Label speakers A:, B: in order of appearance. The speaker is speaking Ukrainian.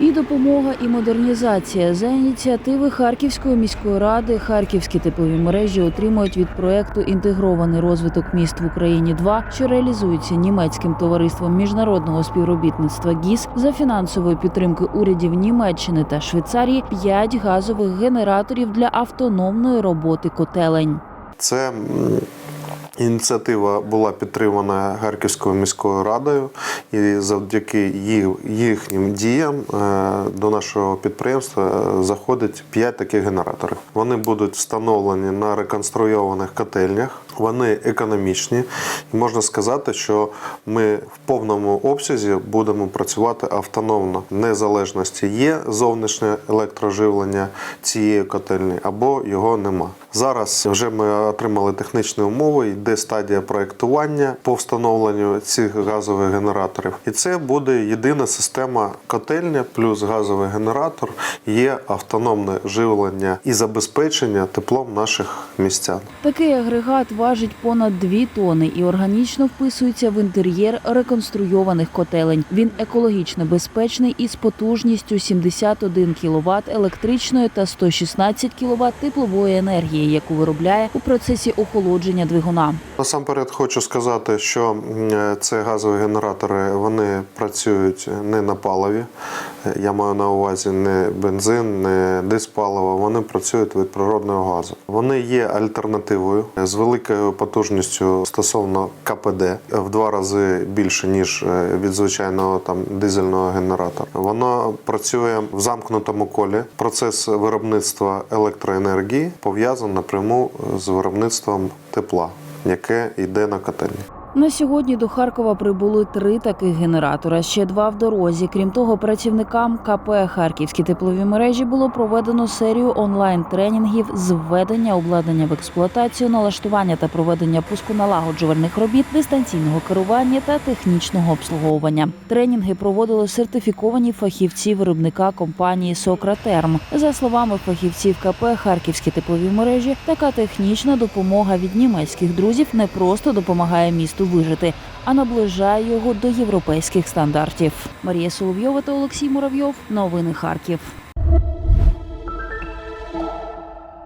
A: І допомога і модернізація за ініціативи Харківської міської ради. Харківські теплові мережі отримують від проекту Інтегрований розвиток міст в Україні 2 що реалізується німецьким товариством міжнародного співробітництва ГІС за фінансової підтримки урядів Німеччини та Швейцарії 5 газових генераторів для автономної роботи котелень.
B: Це ініціатива була підтримана Харківською міською радою, і завдяки їх- їхнім діям е, до нашого підприємства заходить 5 таких генераторів. Вони будуть встановлені на реконструйованих котельнях. Вони економічні, і можна сказати, що ми в повному обсязі будемо працювати автономно. Незалежності є зовнішнє електроживлення цієї котельні або його нема. Зараз вже ми отримали технічні умови, йде стадія проектування по встановленню цих газових генераторів. І це буде єдина система котельня плюс газовий генератор. Є автономне живлення і забезпечення теплом наших містян.
A: Такий агрегат важить понад 2 тони і органічно вписується в інтер'єр реконструйованих котелень. Він екологічно безпечний із потужністю 71 кВт електричної та 116 кВт теплової енергії, яку виробляє у процесі охолодження двигуна.
B: Насамперед хочу сказати, що це газові генератори вони працюють не на паливі. Я маю на увазі не бензин, не диспаливо. Вони працюють від природного газу. Вони є альтернативою з великою потужністю стосовно КПД в два рази більше ніж е, від звичайного там дизельного генератора. Воно працює в замкнутому колі. Процес виробництва електроенергії пов'язаний напряму з виробництвом тепла яке йде на котельні.
A: На сьогодні до Харкова прибули три таких генератора, ще два в дорозі. Крім того, працівникам КП Харківські теплові мережі було проведено серію онлайн-тренінгів з введення обладнання в експлуатацію, налаштування та проведення пусконалагоджувальних робіт, дистанційного керування та технічного обслуговування. Тренінги проводили сертифіковані фахівці виробника компанії Сократерм. За словами фахівців КП Харківські теплові мережі, така технічна допомога від німецьких друзів не просто допомагає місту вижити, а наближає його до європейських стандартів. Марія Соловйова та Олексій Муравйов. Новини Харків.